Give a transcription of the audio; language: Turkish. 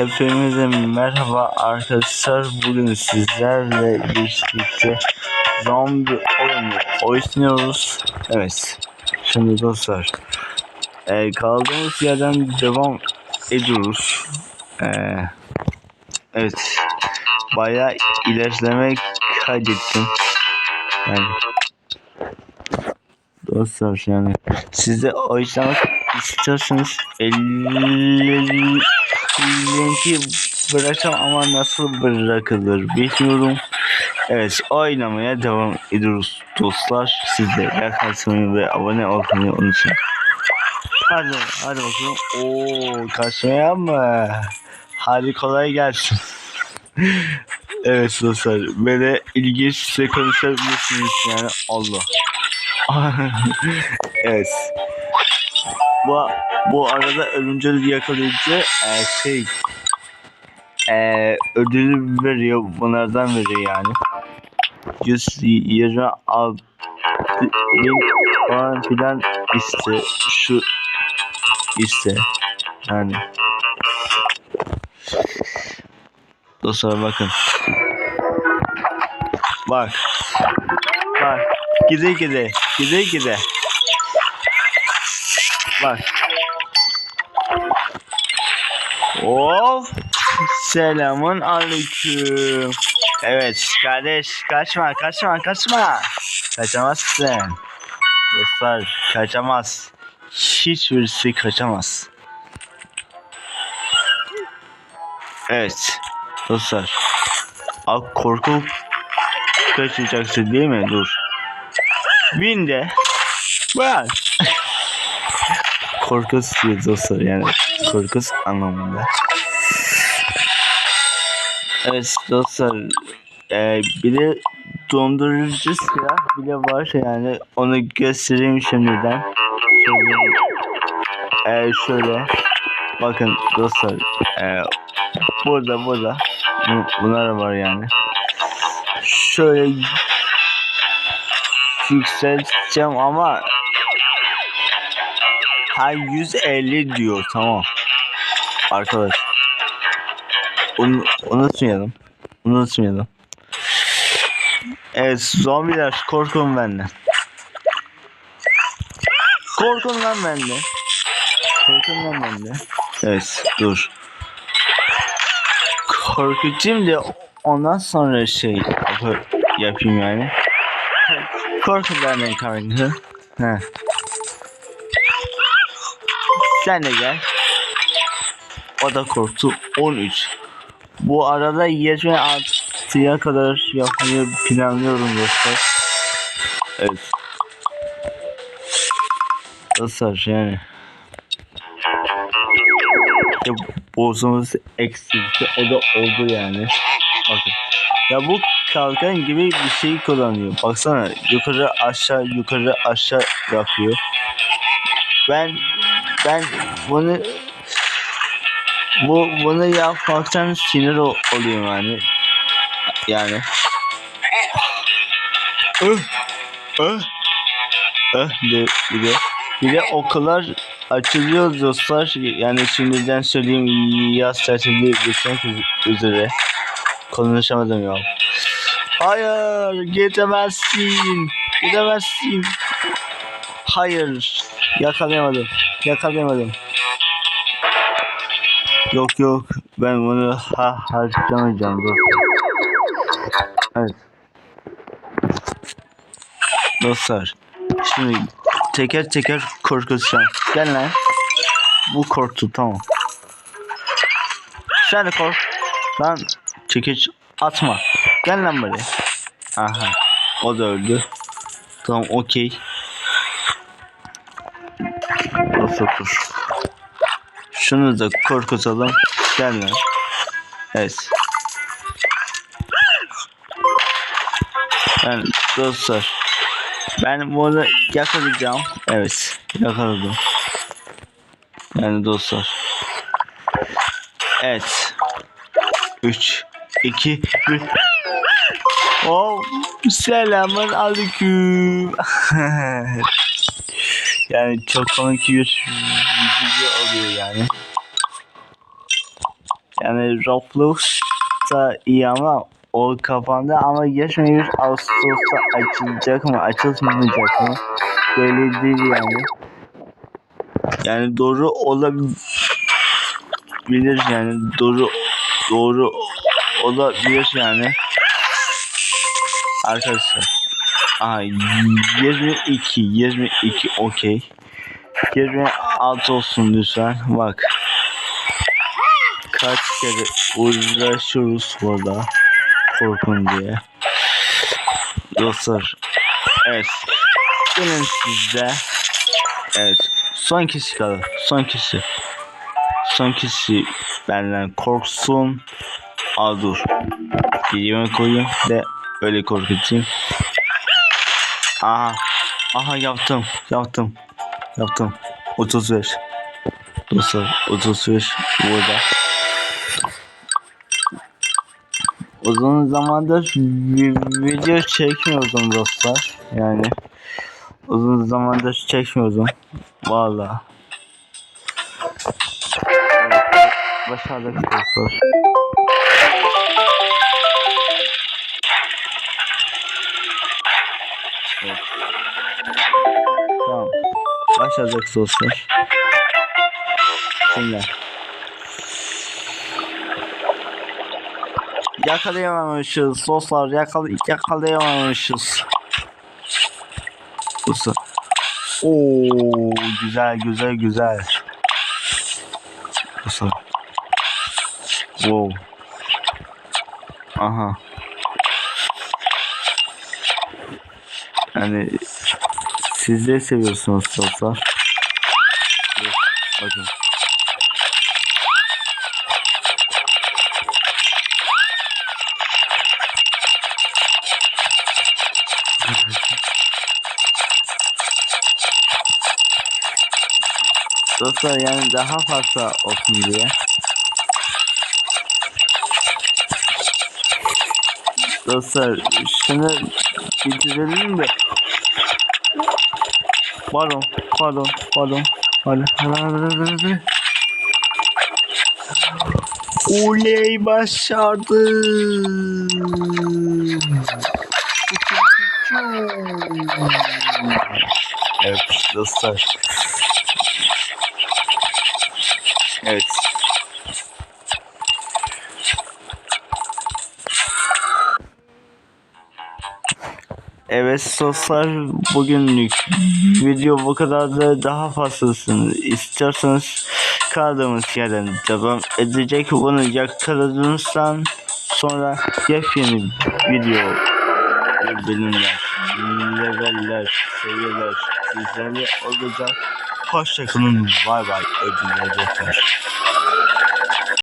Hepinize merhaba arkadaşlar. Bugün sizlerle birlikte zombi oyunu oynuyoruz. Evet. Şimdi dostlar. E, kaldığımız yerden devam ediyoruz. E, evet. Bayağı ilerleme kaydettim. Yani dostlar yani siz de oynamak istiyorsanız 50 linki bırakacağım ama nasıl bırakılır bilmiyorum. Evet oynamaya devam ediyoruz dostlar. Siz de like atmayı ve abone olmayı unutmayın. Hadi hadi bakalım. Oo kaçmaya mı? Hadi kolay gelsin. evet dostlar böyle ilginç size konuşabilirsiniz yani Allah. evet. Bu bu arada ölümcül yakalayıcı e, şey e, ödülü veriyor bunlardan veriyor yani. 120 al falan filan iste şu iste yani. Dostlar bakın. Bak. Bak gide gide gide gide bak Of. Selamun aleyküm. Evet kardeş kaçma kaçma kaçma. Kaçamazsın. Dostlar kaçamaz. Hiçbirisi kaçamaz. Evet. Dostlar. Ak korkup kaçacaksın değil mi? Dur. Bin de. Bak. Diyor dostlar yani. Korkus anlamında. Evet dostlar. Ee, bir de dondurucu silah bile var yani. Onu göstereyim şimdiden. Şöyle. Ee, şöyle. Bakın dostlar. Ee, burada burada. Bu- Bunlar var yani. Şöyle yükselteceğim ama Ha 150 diyor tamam. Arkadaş. Onu unutmayalım. Unutmayalım. Evet zombiler korkun benden. Korkun lan benden. Korkun lan benden. Evet dur. Korkutayım da ondan sonra şey yap- yapayım yani. Korkun benden kanka. Heh. Sen de gel. O da korktu. 13. Bu arada 26'ya kadar yapmayı planlıyorum dostlar. Evet. Dostlar yani. Ya bozumuz eksikti. O da oldu yani. Bakın. Ya bu kalkan gibi bir şey kullanıyor. Baksana yukarı aşağı yukarı aşağı yapıyor. Ben ben bunu bu bunu yapmaktan sinir ol- oluyorum yani. Yani. Öh. Öh. Öh de, bir de bir de okullar açılıyor dostlar. Yani şimdiden söyleyeyim yaz tatili geçmek üz- üzere. Konuşamadım ya. Hayır gidemezsin. Gidemezsin. Hayır. Yakalayamadım. Yakalayamadım. Yok yok. Ben bunu ha harcamayacağım dostlar. Evet. Dostlar. Şimdi teker teker korkutacağım. Gel lan. Bu korktu tamam. Sen de kork. Lan çekiç atma. Gel lan buraya. Aha. O da öldü. Tamam okey. Dur. Şunu da korkutalım. Gel lan. Evet. Ben dostlar. Ben bunu yakalayacağım. Evet. Yakaladım. Yani dostlar. Evet. 3 2 1 Oh, selamun aleyküm. yani çok komik bir video oluyor yani. Yani Roblox da iyi ama o kafanda ama 23 Ağustos'ta açılacak mı açılmayacak mı belli değil yani. Yani doğru olabilir yani doğru doğru olabilir yani. Arkadaşlar. Aha 22 22 okey. 26 olsun lütfen. Bak. Kaç kere uğraşıyoruz burada. Korkun diye. Dostlar. Evet. Gelin sizde. Evet. Son kişi kaldı. Son kişi. Son kişi benden korksun. Aa dur. Gidime koyayım ve öyle korkutayım. Aha. Aha yaptım. Yaptım. Yaptım. 35. Dostlar 35 burada. Uzun zamandır vi- video çekmiyordum dostlar. Yani uzun zamandır çekmiyordum. Valla. Başardık dostlar. Başladık dostlar. Şimdi. Yakalayamamışız dostlar. Yakal yakalayamamışız. Dostlar. Oo güzel güzel güzel. Dostlar. Wow. Aha. Yani siz de seviyorsunuz dostlar. Evet, Bakın. Dostlar yani daha fazla olsun diye. Dostlar şunu bitirelim de. Pardon, pardon, pardon. Pardon. Oley başardım. Evet dostlar. Evet. Evet dostlar bugünlük video bu kadar da daha fazlasını istiyorsanız kaldığımız yerden devam edecek bunu yakaladığınızdan sonra yepyeni video bölümler, leveller, seviyeler sizlerle olacak. Hoşçakalın. Bay bay. Ödüller